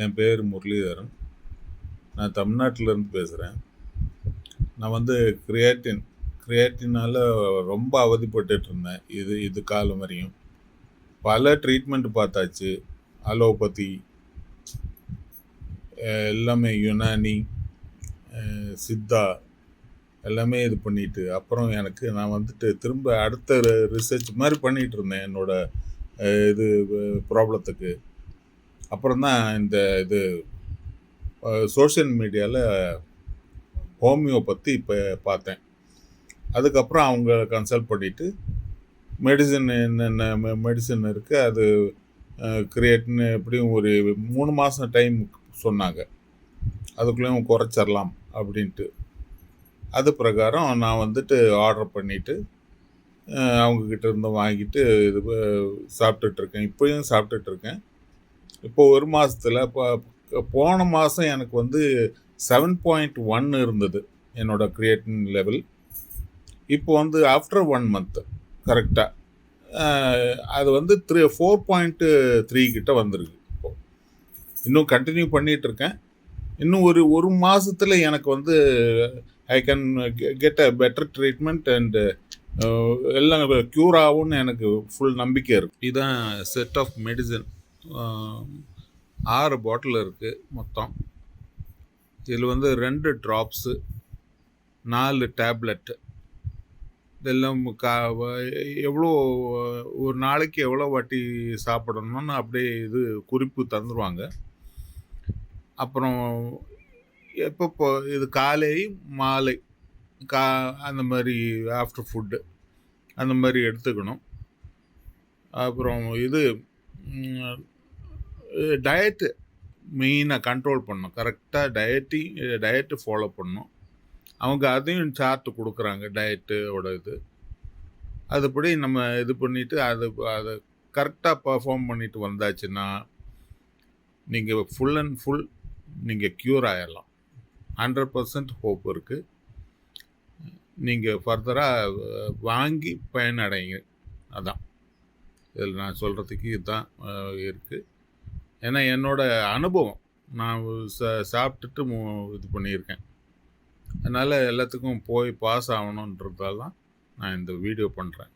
என் பேர் முரளிதரன். நான் தமிழ்நாட்டிலேருந்து பேசுகிறேன் நான் வந்து கிரியேட்டின் கிரியேட்டினால் ரொம்ப அவதிப்பட்டுட்டு இருந்தேன். இது இது காலம் வரையும். பல ட்ரீட்மெண்ட் பார்த்தாச்சு. அலோபதி எல்லாமே யுனானி சித்தா எல்லாமே இது பண்ணிட்டு அப்புறம் எனக்கு நான் வந்துட்டு திரும்ப அடுத்த ரிசர்ச் மாதிரி பண்ணிகிட்டு இருந்தேன் என்னோடய இது ப்ராப்ளத்துக்கு அப்புறம் தான் இந்த இது சோஷியல் மீடியாவில் ஹோமியோ பற்றி இப்போ பார்த்தேன். அதுக்கப்புறம் அவங்க கன்சல்ட் பண்ணிவிட்டு மெடிசன் என்னென்ன மெடிசன் இருக்குது அது கிரியேட்னு எப்படியும் ஒரு மூணு மாதம் டைம் சொன்னாங்க. அதுக்குள்ளேயும் குறைச்சிடலாம் அப்படின்ட்டு. அது பிரகாரம் நான் வந்துட்டு ஆர்டர் பண்ணிவிட்டு அவங்கக்கிட்ட இருந்து வாங்கிட்டு இது சாப்பிட்டுட்ருக்கேன் இப்போயும் சாப்பிட்டுட்ருக்கேன் இப்போ ஒரு மாதத்தில் இப்போ போன மாதம் எனக்கு வந்து செவன் பாயிண்ட் ஒன் இருந்தது என்னோட கிரியேட்டின் லெவல் இப்போ வந்து ஆஃப்டர் ஒன் மந்த்து கரெக்டாக அது வந்து த்ரீ ஃபோர் பாயிண்ட்டு த்ரீ கிட்ட வந்திருக்கு இப்போ. இன்னும் கண்டினியூ பண்ணிகிட்டு இருக்கேன். இன்னும் ஒரு ஒரு மாதத்தில் எனக்கு வந்து I can get a better treatment and எல்லாம் க்யூர் ஆகும்னு எனக்கு ஃபுல் நம்பிக்கை இருக்குது இதுதான் செட் ஆஃப் மெடிசன் ஆறு பாட்டில் இருக்குது மொத்தம். இதில் வந்து ரெண்டு ட்ராப்ஸு நாலு டேப்லெட்டு இதெல்லாம் கா எவ்வளோ ஒரு நாளைக்கு எவ்வளோ வாட்டி சாப்பிடணும்னு அப்படியே இது குறிப்பு தந்துடுவாங்க அப்புறம் எப்போ இது காலை மாலை கா அந்த மாதிரி ஆஃப்டர் ஃபுட்டு அந்த மாதிரி எடுத்துக்கணும். அப்புறம் இது டயட்டு மெயினாக கண்ட்ரோல் பண்ணணும். கரெக்டாக டயட்டிங் டயட்டு ஃபாலோ பண்ணணும். அவங்க அதையும் சார்ட்டு கொடுக்குறாங்க டயட்டோட இது. அதுபடி நம்ம இது பண்ணிவிட்டு அது அதை கரெக்டாக பர்ஃபார்ம் பண்ணிட்டு வந்தாச்சுன்னா நீங்கள் ஃபுல் அண்ட் ஃபுல் நீங்கள் க்யூர் ஆகிடலாம் ஹண்ட்ரட் பர்சன்ட் ஹோப் இருக்குது நீங்கள் ஃபர்தராக வாங்கி பயனடைங்க. அதான். இதில் நான் சொல்கிறதுக்கு இதுதான் இருக்குது ஏன்னா என்னோடய அனுபவம். நான் சா சாப்பிட்டுட்டு இது பண்ணியிருக்கேன். அதனால் எல்லாத்துக்கும் போய் பாஸ் ஆகணுன்றதால தான் நான் இந்த வீடியோ பண்ணுறேன்